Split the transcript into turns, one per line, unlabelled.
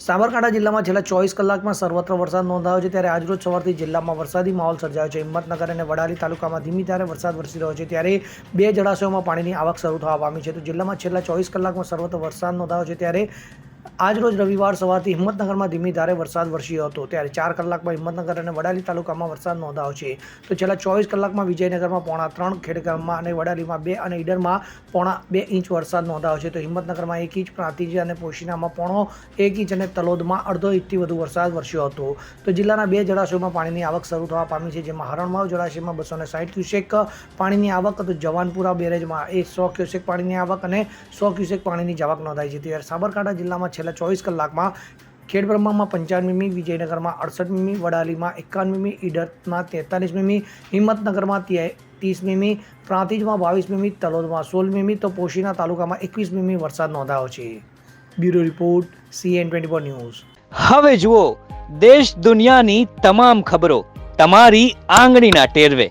સાબરકાંઠા જિલ્લામાં છેલ્લા ચોવીસ કલાકમાં સર્વત્ર વરસાદ નોંધાયો છે. ત્યારે આજરોજ સવારથી જિલ્લામાં વરસાદી માહોલ સર્જાયો છે. હિંમતનગર અને વડાલી તાલુકામાં ધીમી ધારે વરસાદ વરસી રહ્યો છે. ત્યારે બે જળાશયોમાં પાણીની આવક શરૂ થવા પામી છે. તો જિલ્લામાં છેલ્લા ચોવીસ કલાકમાં સર્વત્ર વરસાદ નોંધાયો છે. ત્યારે આજરોજ રવિવાર સવારથી હિંમતનગરમાં ધીમી ધારે વરસાદ વરસ્યો હતો. ત્યારે ચાર કલાકમાં હિંમતનગર અને વડાલી તાલુકામાં વરસાદ નોંધાયો છે. તો છેલ્લા ચોવીસ કલાકમાં વિજયનગરમાં પોણા ત્રણ, ખેડગામમાં અને વડાલીમાં બે અને ઈડરમાં પોણા બે ઇંચ વરસાદ નોંધાયો છે. તો હિંમતનગરમાં એક ઇંચ, પ્રાંતિજ અને પોશીનામાં પોણો એક ઇંચ અને તલોદમાં અડધો ઇંચથી વધુ વરસાદ વરસ્યો હતો. તો જિલ્લાના બે જળાશયોમાં પાણીની આવક શરૂ થવા પામી છે, જેમાં હરણમાવ જળાશયમાં બસો ને સાઠ ક્યુસેક પાણીની આવક, તો જવાનપુરા બેરેજમાં એ સો ક્યુસેક પાણીની આવક અને સો ક્યુસેક પાણીની જાવક નોંધાઈ છે. ત્યારે સાબરકાંઠા જિલ્લામાં છેલ્લા ચોવીસ કલાકમાં ખેડબ્રહ્મામાં પંચાવન મીમી વિજયનગરમાં અડસઠ મીમી વડાલીમાં એકાવન મીમી ઈડરમાં તેતાલીસ મીમી હિંમતનગરમાં ત્રીસ મીમી પ્રાંતિજમાં બાવીસ મીમી તલોદમાં સોળ મીમી તો પોશીના તાલુકામાં એકવીસ મીમી વરસાદ નોંધાયો છે. Bureau report, CN twenty four news.
હવે જુઓ, દેશ દુનિયાની તમામ ખબરો તમારી આંગળીના ટેરવે.